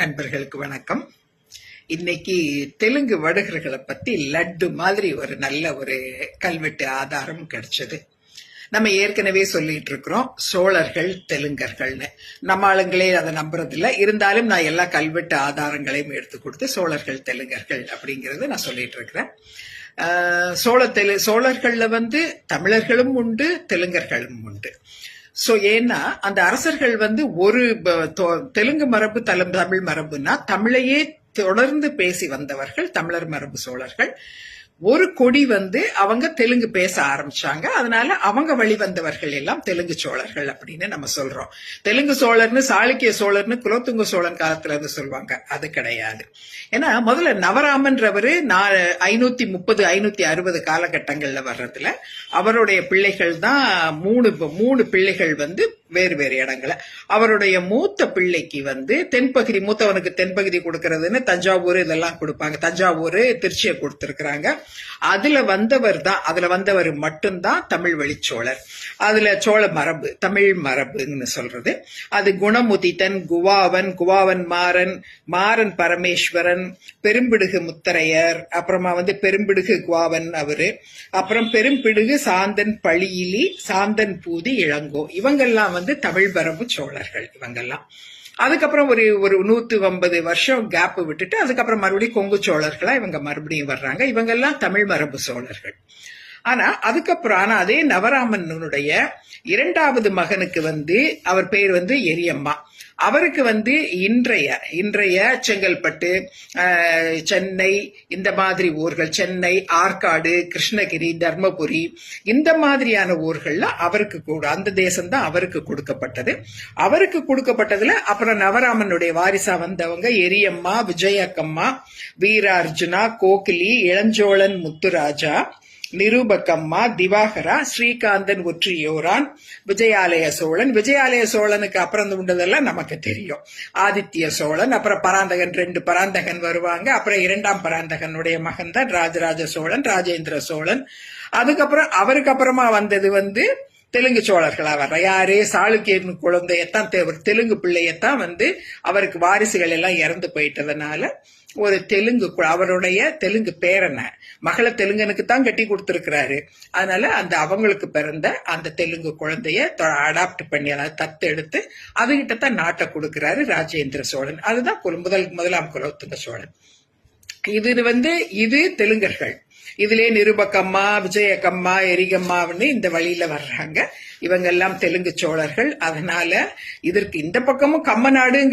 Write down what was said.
நண்பர்களுக்கு வணக்கம். இன்னைக்கு தெலுங்கு வடுகர்களை பத்தி லட்டு மாதிரி ஒரு நல்ல ஒரு கல்வெட்டு ஆதாரம் கிடைச்சது. நம்ம ஏற்கனவே சொல்லிட்டு இருக்கிறோம் சோழர்கள் தெலுங்கர்கள்னு. நம்ம ஆளுங்களே அதை நம்புறது இருந்தாலும் நான் எல்லா கல்வெட்டு ஆதாரங்களையும் எடுத்து கொடுத்து சோழர்கள் தெலுங்கர்கள் அப்படிங்கறத நான் சொல்லிட்டு இருக்கிறேன். சோழ தெலு சோழர்கள்ல வந்து தமிழர்களும் உண்டு தெலுங்கர்களும் உண்டு. சோ ஏன்னா அந்த அரசர்கள் வந்து ஒரு தெலுங்கு மரபு தலம் தமிழ் மரபுனா தமிழையே தொடர்ந்து பேசி வந்தவர்கள் தமிழர் மரபு சோழர்கள். ஒரு கொடி வந்து அவங்க தெலுங்கு பேச ஆரம்பிச்சாங்க. அதனால அவங்க வழி வந்தவர்கள் எல்லாம் தெலுங்கு சோழர்கள் அப்படின்னு நம்ம சொல்றோம். தெலுங்கு சோழர்னு சாளுக்கிய சோழர்னு குலோத்துங்க சோழன் காலத்துல இருந்து சொல்லுவாங்க. அது கிடையாது. ஏன்னா முதல்ல நவராமன்றவரு நான் ஐநூத்தி முப்பது ஐநூத்தி அறுபது காலகட்டங்கள்ல வர்றதுல அவருடைய பிள்ளைகள் தான் மூணு மூணு பிள்ளைகள் வந்து வேறு வேறு இடங்களை. அவருடைய மூத்த பிள்ளைக்கு வந்து தென்பகுதி மூத்தவனுக்கு தென்பகுதி கொடுக்கறதுன்னு தஞ்சாவூர் இதெல்லாம் கொடுப்பாங்க. தஞ்சாவூர் திருச்சியை கொடுத்துருக்குறாங்க. அதுல வந்தவர் தான் அதுல வந்தவர் மட்டும்தான் தமிழ் வழிச்சோழர். அதுல சோழ மரபு தமிழ் மரபுன்னு சொல்றது. அது குணமுதித்தன் குவாவன் குவாவன் மாறன் மாறன் பரமேஸ்வரன் பெரும்பிடுகு முத்தரையர் அப்புறமா வந்து பெரும்பிடுகு குவாவன் அவரு அப்புறம் பெரும்பிடுகு சாந்தன் பழியிலி சாந்தன் பூதி இளங்கோ. இவங்கெல்லாம் வந்து தமிழ் பரம்பு சோழர்கள் இவங்கெல்லாம். அதுக்கப்புறம் ஒரு ஒரு நூத்தி ஐம்பது வருஷம் கேப் விட்டுட்டு அதுக்கப்புறம் மறுபடியும் கொங்கு சோழர்களா இவங்க மறுபடியும் வர்றாங்க. இவங்கெல்லாம் தமிழ் மரபு சோழர்கள். ஆனா அதுக்கப்புறம் ஆனா அதே நவராமனுடைய இரண்டாவது மகனுக்கு வந்து அவர் பேர் வந்து எரியம்மா. அவருக்கு வந்து இன்றைய இன்றைய செங்கல்பட்டு சென்னை இந்த மாதிரி ஊர்கள் சென்னை ஆற்காடு கிருஷ்ணகிரி தர்மபுரி இந்த மாதிரியான ஊர்கள்ல அவருக்கு கூட அந்த தேசம் தான் அவருக்கு கொடுக்கப்பட்டது. அவருக்கு கொடுக்கப்பட்டதுல அப்புறம் நவராமனுடைய வாரிசா வந்தவங்க எரியம்மா விஜயக்கம்மா வீரார்ஜுனா கோகிலி இளஞ்சோழன் முத்துராஜா நிரூபக்கம்மா திவாகரா ஸ்ரீகாந்தன் ஒற்றியோரான் விஜயாலய சோழன். விஜயாலய சோழனுக்கு அப்புறம் உண்டதெல்லாம் நமக்கு தெரியும். ஆதித்ய சோழன் அப்புறம் பராந்தகன் ரெண்டு பராந்தகன் வருவாங்க. அப்புறம் இரண்டாம் பராந்தகனுடைய மகன் தான் ராஜராஜ சோழன் ராஜேந்திர சோழன். அதுக்கப்புறம் அவருக்கு அப்புறமா வந்தது வந்து தெலுங்கு சோழர்களா வர்ற யாரு சாளுக்கியன் குழந்தையத்தான் தெ- தெலுங்கு பிள்ளையத்தான் வந்து அவருக்கு வாரிசுகள் எல்லாம் இறந்து போயிட்டதுனால ஒரு தெலுங்கு கு- அவருடைய தெலுங்கு பேரனை மகளை தெலுங்கனுக்கு தான் கட்டி கொடுத்துருக்கிறாரு. அதனால அந்த அவங்களுக்கு பிறந்த அந்த தெலுங்கு குழந்தைய அடாப்ட் பண்ணி அதாவது தத்தெடுத்து அவங்கிட்ட தான் நாட்டை கொடுக்கிறாரு ராஜேந்திர சோழன். அதுதான் முதல் முதலாம் குலோத்துங்க சோழன். இது வந்து இது தெலுங்கர்கள். இதுலயே நிருபக்கம்மா விஜயக்கம்மா எரிகம்மாவுன்னு இந்த வழியில வர்றாங்க. இவங்க எல்லாம் தெலுங்கு சோழர்கள். அதனால இதற்கு இந்த பக்கமும் கம்ம நாடுங்கிற